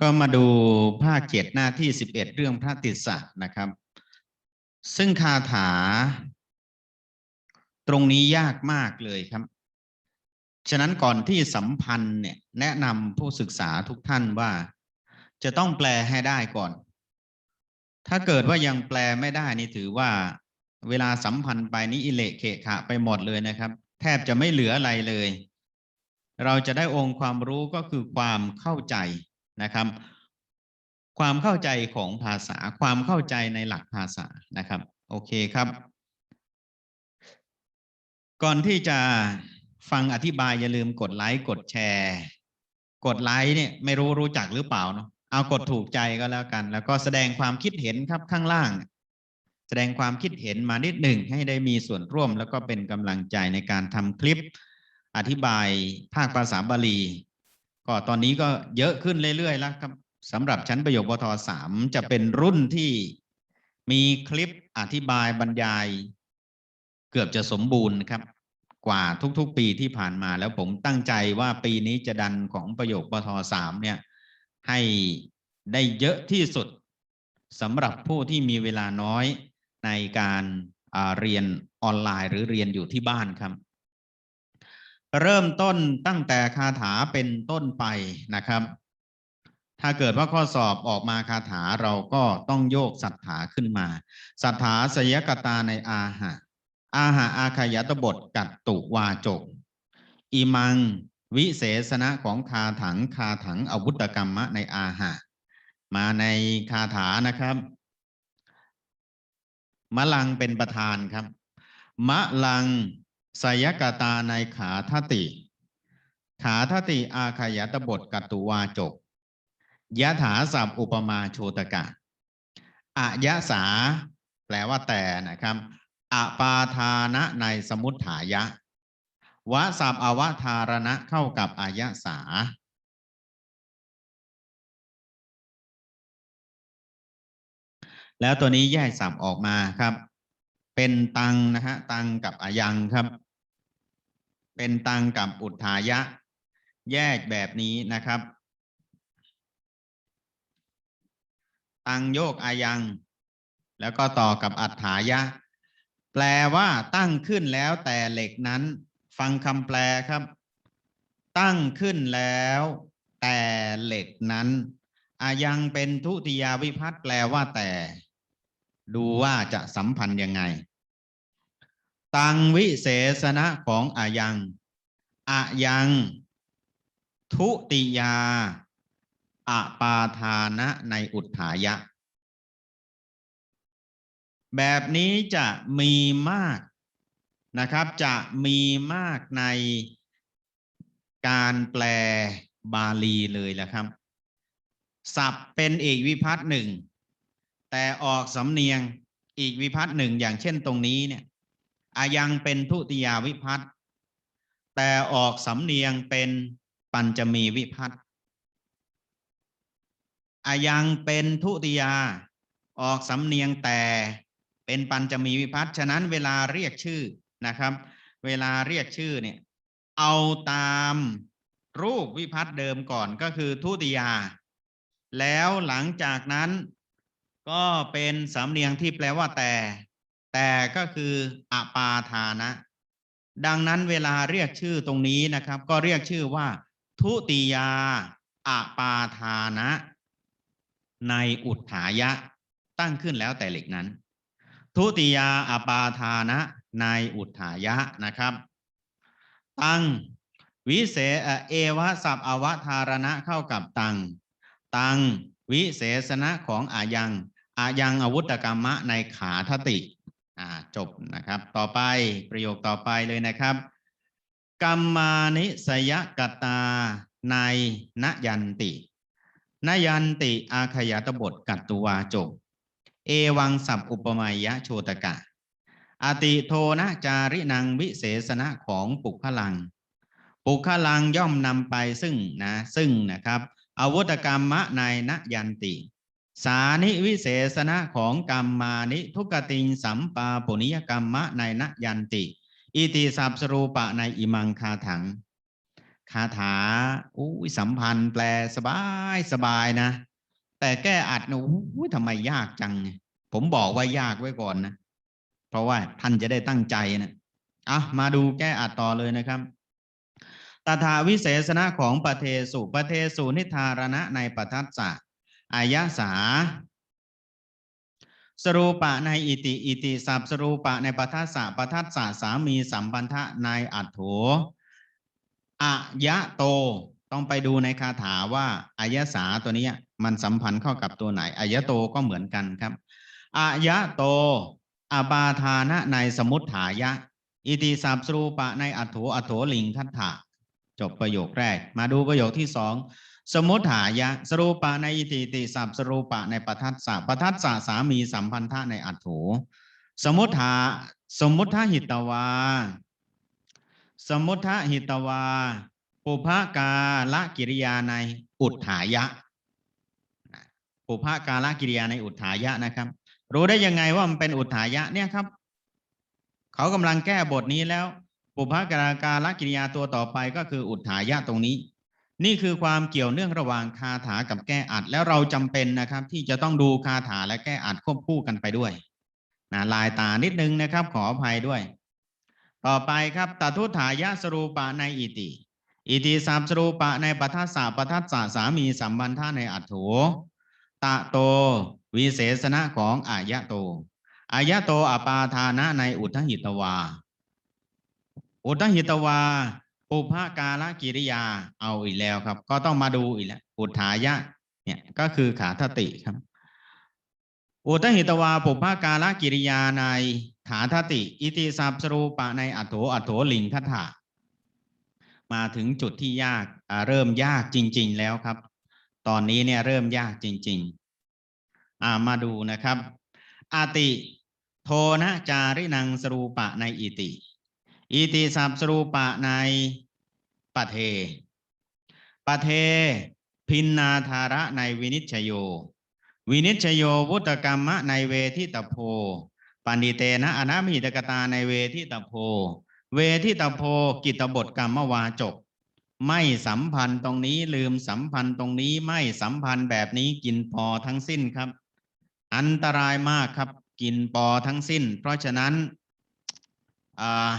ก็มาดูภาคเจ็ดหน้าที่สิบเอ็ดเรื่องพระติสสะนะครับ ซึ่งคาถา ตรงนี้ยากมากเลยครับ ฉะนั้นก่อนที่สัมพันธ์เนี่ยแนะนำผู้ศึกษาทุกท่านว่า จะต้องแปลให้ได้ก่อน ถ้าเกิดว่ายังแปลไม่ได้นี่ถือว่า เวลาสัมพันธ์ไปนี่อิเละเขะขะไปหมดเลยนะครับ แทบจะไม่เหลืออะไรเลย เราจะได้องค์ความรู้ก็คือความเข้าใจ นะครับ ความเข้าใจของภาษาความเข้าใจในหลักภาษานะครับ โอเคครับ ก่อนที่จะฟังอธิบายอย่าลืมกดไลค์กดแชร์ กดไลค์เนี่ยไม่รู้รู้จักหรือเปล่าเนาะเอากดถูกใจก็แล้วกัน แล้วก็แสดงความคิดเห็นครับข้างล่าง แสดงความคิดเห็นมานิดหนึ่งให้ได้มีส่วนร่วม แล้วก็เป็นกำลังใจในการทำคลิปอธิบายภาคภาษาบาลี ก็ตอนนี้ก็เยอะขึ้นเรื่อยๆแล้วครับสำหรับชั้นประโยคปทสามจะเป็นรุ่นที่มีคลิปอธิบายบรรยาย เกือบจะสมบูรณ์ครับ กว่าทุกๆ ปีที่ผ่านมาแล้วผมตั้งใจว่าปีนี้จะดันของประโยคปทสามเนี่ยให้ได้เยอะที่สุดสำหรับผู้ที่มีเวลาน้อยในการเรียนออนไลน์ หรือเรียนอยู่ที่บ้านครับ เริ่มต้นตั้งแต่คาถาเป็นต้นไปนะครับ ถ้าเกิดว่าข้อสอบออกมาคาถาเราก็ต้องโยกสัทธาขึ้นมาสัทธาสยกตาในอาหะ อาหะอาขยตบทกัตตุวาจก อิมังวิเศษณะของคาถังคาถังอาวุธกรรมะในอาหะ มาในคาถานะครับมะลังเป็นประธานครับ มะลัง สยกตาในขาทติ ขาทติอาขยตบทกัตตุวาจกยะถาสัพอุปมาโชตกะอายะสา แปลว่าแต่นะครับอปาทานะในสมุทฐายะ วะสัพอวทารณะเข้ากับอายะสาแล้วตัวนี้แยกสับออกมาครับ เป็นตังนะฮะตังกับอายังครับ เป็นตังกับอุทธายะ แยกแบบนี้นะครับ ตังโยกอายัง แล้วก็ต่อกับอัฏฐายะ แปลว่าตั้งขึ้นแล้วแต่เหล็กนั้น ฟังคำแปลครับ ตั้งขึ้นแล้วแต่เหล็กนั้นอายังเป็นทุติยาวิพัตน์แปลว่าแต่ ดูว่าจะสัมพันธ์ยังไง ตังวิเศษณะของอายังอายัง ทุติยาอปาทานะในอุทธายะ แบบนี้จะมีมากนะครับจะมีมากในการแปลบาลีเลยแหละครับ ศัพท์เป็นอีกวิพัฒน์หนึ่ง แต่ออกสำเนียงอีกวิพัฒน์หนึ่งอย่างเช่นตรงนี้เนี่ย อายังเป็นทุติยาวิพัฒน์แต่ออกสำเนียงเป็นปัญจมีวิพัฒน์อายังเป็นทุติยา ออกสำเนียงแต่เป็นปัญจมีวิพัฒน์ฉะนั้นเวลาเรียกชื่อนะครับ เวลาเรียกชื่อเนี่ยเอาตามรูปวิพัฒน์เดิมก่อนก็คือทุติยา แล้วหลังจากนั้นก็เป็นสำเนียงที่แปลว่าแต่ แต่ก็คืออปาทานะ ดังนั้นเวลาเรียกชื่อตรงนี้นะครับ ก็เรียกชื่อว่า ทุติยาอปาทานะ ในอุทธายะตั้งขึ้นแล้วแต่เหล็กนั้น ทุติยาอปาทานะในอุทธายะนะครับ ตั้งวิเศษเอวะสับอวทารณะเข้ากับตัง ตังวิเศษณะของอายังอายังอวุธกรรมะในขาทติ อ่าจบนะครับ ต่อไปประโยคต่อไปเลยนะครับกัมมานิสยกตาในนยันตินยันติอาขยตบทกัตตุวาจบ เอวังสับอุปมายะโชตกะ อติโทนะจารินังวิเศษณะของปุคลัง ปุคลังย่อมนำไปซึ่งนะซึ่งนะครับอาวุธกรรมะในนยันติ สานิวิเศษณะของกรรมมานิทุกติงสัมปาปุนิยกรรมะในนยันติ อิติสัพสรูปะในอิมังคาถัง คาถาอุ้ยสัมพันธ์แปลสบายสบายนะ แต่แก้อัดนะอุ้ยทำไมยากจังเนี่ยผมบอกว่ายากไว้ก่อนนะ เพราะว่าท่านจะได้ตั้งใจนะอะมาดูแก้อัดต่อเลยนะครับตถาวิเศษณะของปเทสุปเทสุนิธารณะในปทัสสะ อายะสา สรูปะในอิติอิติสับสรูปะในปทัสสะปทัสสะสามีสัมพันธะในอัตโถอายะโตต้องไปดูในคาถาว่าอายะสาตัวนี้มันสัมพันธ์เข้ากับตัวไหนอายะโตก็เหมือนกันครับอายะโตอบาทานะในสมุทฐายะ อิติสับสรูปะในอัตโถอัตโถลิงคัตถะจบประโยคแรก มาดูประโยคที่สอง สมุทฐายะ สรูปะในอิติติสับสรูปะในปทัสสะปทัสสะสามีสัมพันธะในอัตโถสมุทธาสมุทหิตวา สมุทหิตวา ปุพกาละกิริยาในอุทธายะ ปุพกาละกิริยาในอุทธายะนะครับ รู้ได้ยังไงว่ามันเป็นอุทธายะเนี่ยครับ เขากำลังแก้บทนี้แล้ว ปุพกาการละกิริยาตัวต่อไปก็คืออุทธายะตรงนี้ นี่คือความเกี่ยวเนื่องระหว่างคาถากับแก้อัด แล้วเราจำเป็นนะครับ ที่จะต้องดูคาถาและแก้อัดควบคู่กันไปด้วยนะลายตานิดนึงนะครับ ขออภัยด้วย ต่อไปครับตทุถายะสรูปะในอิติ อิติสัมสรูปะในปัทัสสะปัทัสสะสามีสัมบันธาในอัตโถตะโต วิเศษณะของอายะโตอายะโตอปาทานะในอุทหิตวา อุทหิตวา ปุพกาลกิริยาเอาอีกแล้วครับ ก็ต้องมาดูอีกแล้วอุทายะเนี่ยก็คือขาทติครับ อุทธหิตวาปุพกาลกิริยาในขาทติ อิติสัพสรูปะในอัตโถอัตโถลิงคัตถะมาถึงจุดที่ยากเริ่มยากจริง ๆแล้วครับ ตอนนี้เนี่ยเริ่มยากจริง ๆ มาดูนะครับอาติโทนะจารินังสรูปะในอิติ อิติสัพสรูปะในปะเทปะเท พินนาธาระในวินิจชโย วินิจชโยวุตกรรมะในเวทิตโพปันดิเตนะอนามิตกตาในเวทิตโพ เวทิตโพกิตบทกรรมวาจก ไม่สัมพันธ์ตรงนี้ลืมสัมพันธ์ตรงนี้ไม่สัมพันธ์แบบนี้กินพอทั้งสิ้นครับ อันตรายมากครับกินปอทั้งสิ้น เพราะฉะนั้น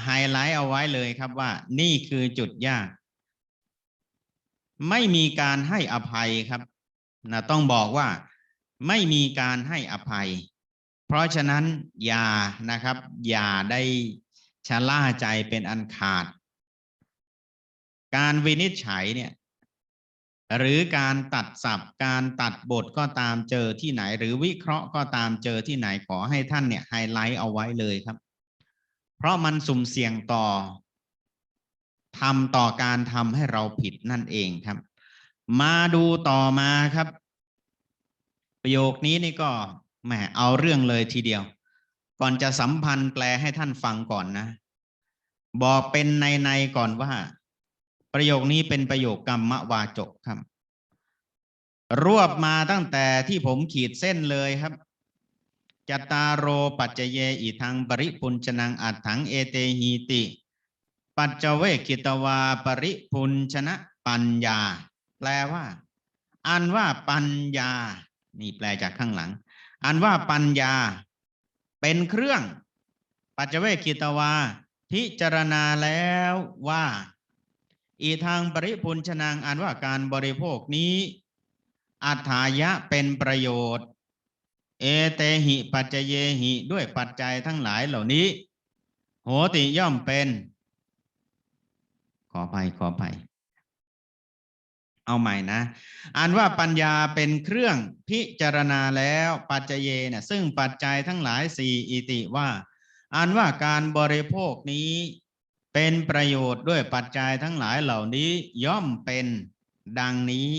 ไฮไลท์เอาไว้เลยครับว่า นี่คือจุดยาก ไม่มีการให้อภัยครับนะต้องบอกว่าไม่มีการให้อภัย เพราะฉะนั้นอย่านะครับ อย่าได้ชะล่าใจเป็นอันขาด การวินิจฉัยเนี่ยหรือการตัดสับการตัดบทก็ตามเจอที่ไหน หรือวิเคราะห์ก็ตามเจอที่ไหนขอให้ท่านเนี่ยไฮไลท์เอาไว้เลยครับ เพราะมันสุ่มเสี่ยงต่อทำต่อการทำให้เราผิดนั่นเองครับ มาดูต่อมาครับ ประโยคนี้นี่ก็แหมเอาเรื่องเลยทีเดียว ก่อนจะสัมพันธ์แปลให้ท่านฟังก่อนนะ บอกเป็นในในก่อนว่า ประโยคนี้เป็นประโยคกรรมวาจกครับ รวบมาตั้งแต่ที่ผมขีดเส้นเลยครับ จตารโรปัจเจเยอิทังปริปุญชนังอัตถังเอเตหีติ ปัจเจเวกิตวาปริปุญชนะปัญญา แปลว่า อันว่าปัญญา นี่แปลจากข้างหลัง อันว่าปัญญา เป็นเครื่อง ปัจเจเวกิตวา พิจารณาแล้วว่า อีทางปริปุญชนังอันว่าการบริโภคนี้อัฏฐายะเป็นประโยชน์ เอเตหิปัจเจเยหิด้วยปัจจัยทั้งหลายเหล่านี้ โหติย่อมเป็น ขอไปขอไปเอาใหม่นะอันว่าปัญญาเป็นเครื่องพิจารณาแล้วปัจเจเยเนี่ยซึ่งปัจจัยทั้งหลายสี่อิติว่าอันว่าการบริโภคนี้เป็นประโยชน์ด้วยปัจจัยทั้งหลายเหล่านี้ย่อมเป็นดังนี้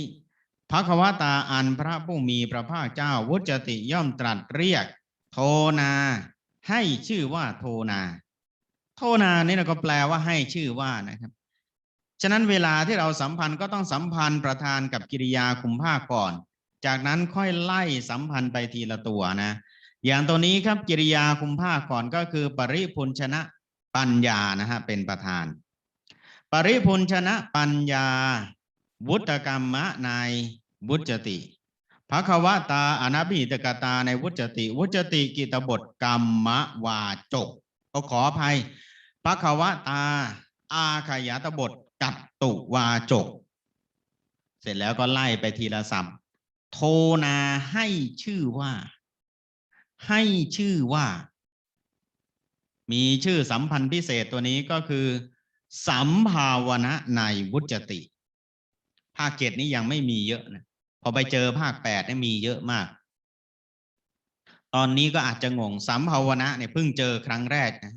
พระควตาอันพระผู้มีพระภาคเจ้าวุจติย่อมตรัสเรียก โทนา ให้ชื่อว่าโทนา โทนานี่เราก็แปลว่าให้ชื่อว่านะครับ ฉะนั้นเวลาที่เราสัมพันธ์ก็ต้องสัมพันธ์ประธานกับกิริยาคุมภาคก่อน จากนั้นค่อยไล่สัมพันธ์ไปทีละตัวนะ อย่างตัวนี้ครับกิริยาคุมภาคก่อนก็คือ ปริพุนชนะปัญญานะฮะเป็นประธาน ปริพุนชนะปัญญา วุตกรรมะในวุจติภควตาอนัพิตกตาในวุจติ วุจติกิตบทกรรมะวาจกก็ขออภัยภควตา อาขยาตบทกัตตุวาจก เสร็จแล้วก็ไล่ไปทีละสัมโทนาให้ชื่อว่า ให้ชื่อว่า มีชื่อสัมพันธ์พิเศษตัวนี้ก็คือ สัมภาวนะในวุจติ ภาคเจ็ดนี้ยังไม่มีเยอะนะพอไปเจอภาคแปดนี่มีเยอะมาก ตอนนี้ก็อาจจะงงสัมภาวนะเนี่ยเพิ่งเจอครั้งแรกนะ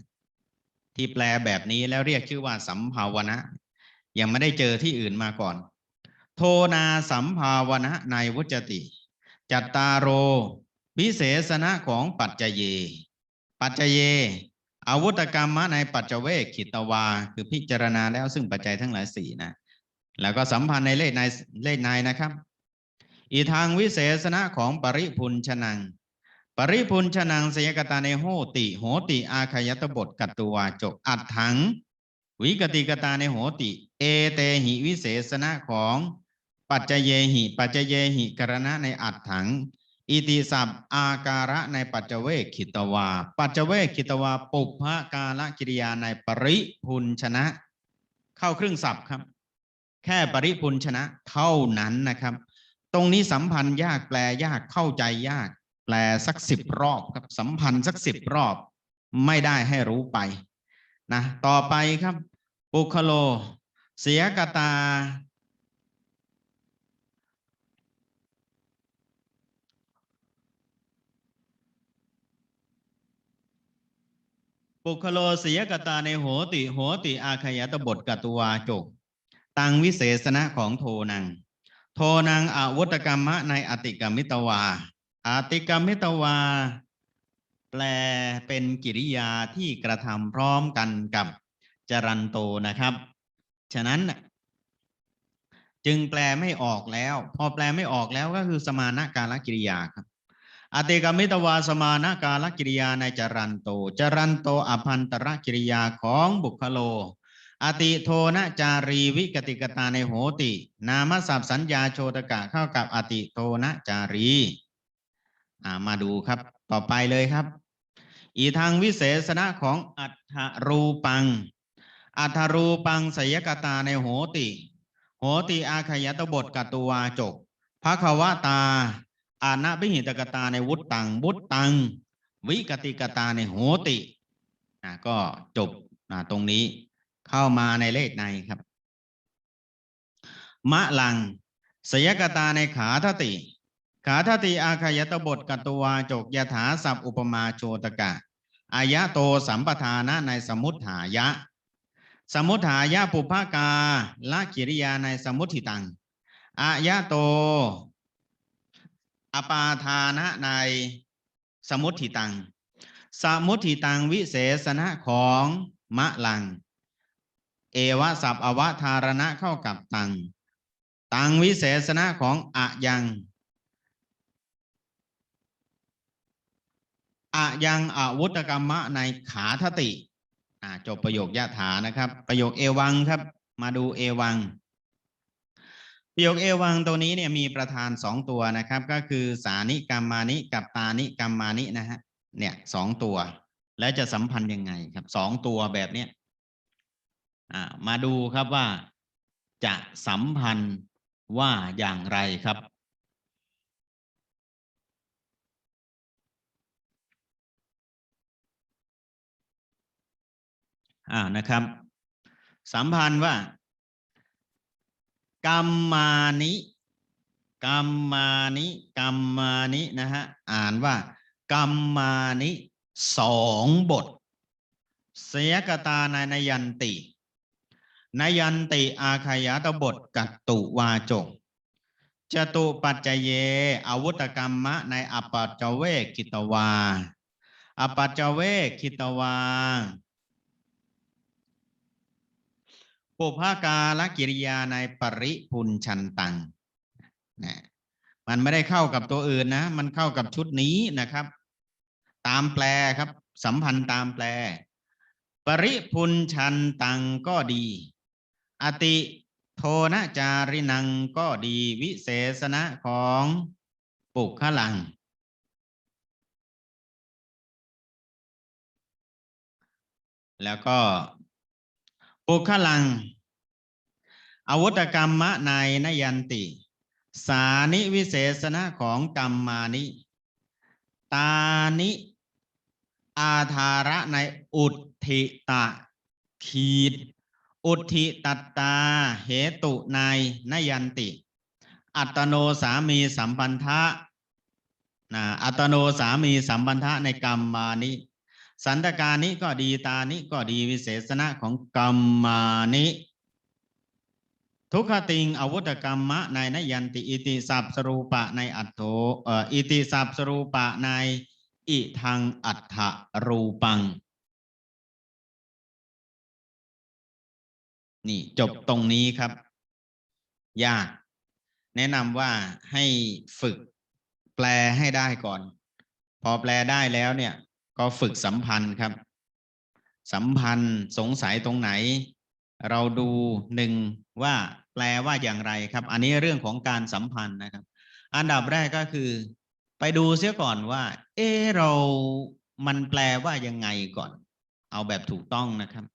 ที่แปลแบบนี้แล้วเรียกชื่อว่าสัมภาวนะ ยังไม่ได้เจอที่อื่นมาก่อน โทนาสัมภาวนะในวุจติ จัตตารโรวิเศษณะของปัจจเย ปัจจเยอาวุธกรรมะในปัจจเวกขิตวา คือพิจารณาแล้วซึ่งปัจจัยทั้งหลายสี่นะ แล้วก็สัมพันธ์ในเลขในเลขในนะครับ อีทางวิเศษณะของปริพุนชนัง ปริพุนชนังเสยกตาในโหติ โหติ อาขยตบทกัตวาจกอัดถัง วิกติกตาในโหติ เอเตหิวิเศษณะของปัจจเยหิ ปัจจเยหิกรณะในอัดถัง อิติสัพอาการะในปัจจเวกขิตวา ปัจจเวกขิตวาปุพพกาลกิริยาในปริพุนชนะ เข้าครึ่งศัพท์ครับ แค่ปริพุนชนะเท่านั้นนะครับ ตรงนี้สัมพันธ์ยากแปลยากเข้าใจยาก แปลสักสิบรอบครับสัมพันธ์สักสิบรอบ ไม่ได้ให้รู้ไปนะต่อไปครับ ปุคโล เสียกตา ปุคโลเสียกตาในโหติ โหติอาขยตบทกตุวาจก ตังวิเศษณะของโทนัง โทนังอวตกรรมะในอติกรรมิตวาอติกรรมิตวา แปลเป็นกิริยาที่กระทำพร้อมกันกับจรันโตนะครับ ฉะนั้นจึงแปลไม่ออกแล้ว พอแปลไม่ออกแล้วก็คือสมานะการลกิริยาครับอติกรรมิตวาสมานะการลกิริยาในจรันโต จรันโตอภันตรกิริยาของบุคโล อติโทนะจารีวิกติกตาในโหติ นามศัพท์สัญญาโชตกะเข้ากับอติโทนะจารีามาดูครับ ต่อไปเลยครับ อีทางวิเศษณะของอัฏฐรูปัง อัฏฐรูปังสยกตาในโหติ โหติอาขยตบทกตุวาจกภควตา อานะพิหิตกตาในวุตตังวุตตัง วิกติกตาในโหติก็จบตรงนี้ เข้ามาในเลขในครับ มะลังสยกตาในขาทติ ขาทติอาขยตบทกตุวาจกยถาสัพอุปมาโชตกะอายะโตสัมปทานะในสมุทฐายะ สมุทฐายะปุพกาละกิริยาในสมุทิตังอายะโต อปาทานะในสมุทิตัง สมุทิตังวิเศษณะของมะลัง เอวะสัพอวทารณะเข้ากับตัง ตังวิเศษณะของอะยังอะยังอาวุธกรรมะในขาทติจบประโยคยะถานะครับ ประโยคเอวังครับ มาดูเอวัง ประโยคเอวังตัวนี้เนี่ยมีประธานสองตัวนะครับ ก็คือสานิกรรมานิกับตานิกรรมานินะฮะเนี่ยสองตัว แล้วจะสัมพันธ์ยังไงครับสองตัวแบบเนี้ย มาดูครับว่าจะสัมพันธ์ว่าอย่างไรครับ อ่านะครับ สัมพันธ์ว่ากรรมานิกรรมานิกรรมานินะฮะอ่านว่ากรรมานิสองบท เสยกตานายนยันติ นยันติอาขยตบทกัตตุวาจกจตุปัจจเยอาวุธกรรมะในอปัจจเวกิตวา อปัจจเวกิตวาปุพากาลกิริยาในปริพุนชันตังนะมันไม่ได้เข้ากับตัวอื่นนะ มันเข้ากับชุดนี้นะครับ ตามแปลครับ สัมพันธ์ตามแปล ปริพุนชันตังก็ดี อติโทนจารินังก็ดีวิเศษณะของปุคลัง แล้วก็ปุคลัง อวุธกรรมะในนยันติ สานิวิเศษณะของกรรมานิ ตานิ อาธาระในอุทธิตะขีด อุทิตัตตา เหตุในนยันติ อัตโนสามีสัมพันธะนะอัตโนสามีสัมพันธะในกรรมานิสันตการนี้ก็ดีตานี้ก็ดีวิเศษณะของกรรมานิทุกขติงอาวุธกรรมะในนยันติอิติสัพสรูปะในอัตโถเอ่ออิติสัพสรูปะในอิทังอัฏฐรูปัง นี่จบตรงนี้ครับ ยาก แนะนำว่าให้ฝึกแปลให้ได้ก่อน พอแปลได้แล้วเนี่ย ก็ฝึกสัมพันธ์ครับ สัมพันธ์สงสัยตรงไหน เราดูหนึ่งว่าแปลว่าอย่างไรครับ อันนี้เรื่องของการสัมพันธ์นะครับ อันดับแรกก็คือ ไปดูเสียก่อนว่า เออเรามันแปลว่ายังไงก่อน เอาแบบถูกต้องนะครับ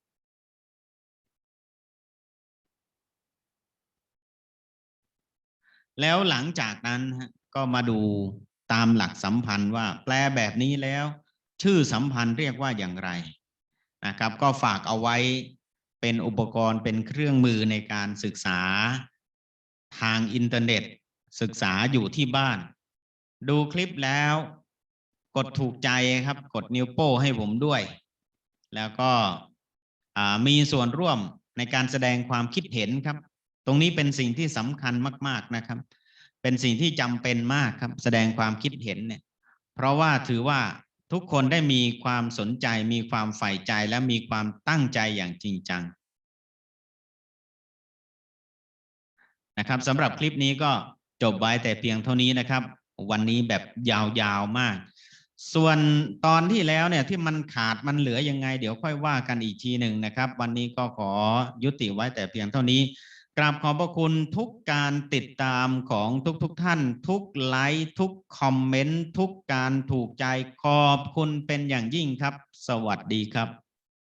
แล้วหลังจากนั้นก็มาดูตามหลักสัมพันธ์ว่าแปลแบบนี้แล้ว ชื่อสัมพันธ์เรียกว่าอย่างไรนะครับ ก็ฝากเอาไว้เป็นอุปกรณ์เป็นเครื่องมือในการศึกษาทางอินเทอร์เน็ต ศึกษาอยู่ที่บ้าน ดูคลิปแล้ว กดถูกใจครับ กดนิ้วโป้ให้ผมด้วย แล้วก็มีส่วนร่วมในการแสดงความคิดเห็นครับ ตรงนี้เป็นสิ่งที่สำคัญมาก ๆนะครับ เป็นสิ่งที่จำเป็นมากครับ แสดงความคิดเห็นเนี่ย เพราะว่าถือว่าทุกคนได้มีความสนใจ มีความใฝ่ใจและมีความตั้งใจอย่างจริงจังนะครับสำหรับคลิปนี้ก็จบไว้แต่เพียงเท่านี้นะครับ วันนี้แบบยาวๆมาก ส่วนตอนที่แล้วเนี่ยที่มันขาดมันเหลือยังไง เดี๋ยวค่อยว่ากันอีกทีหนึ่งนะครับ วันนี้ก็ขอยุติไว้แต่เพียงเท่านี้ กราบขอบพระคุณทุกการติดตามของทุกๆทท่าน ทุกไลค์ทุกคอมเมนต์ทุกการถูกใจขอบคุณเป็นอย่างยิ่งครับ สวัสดีครับ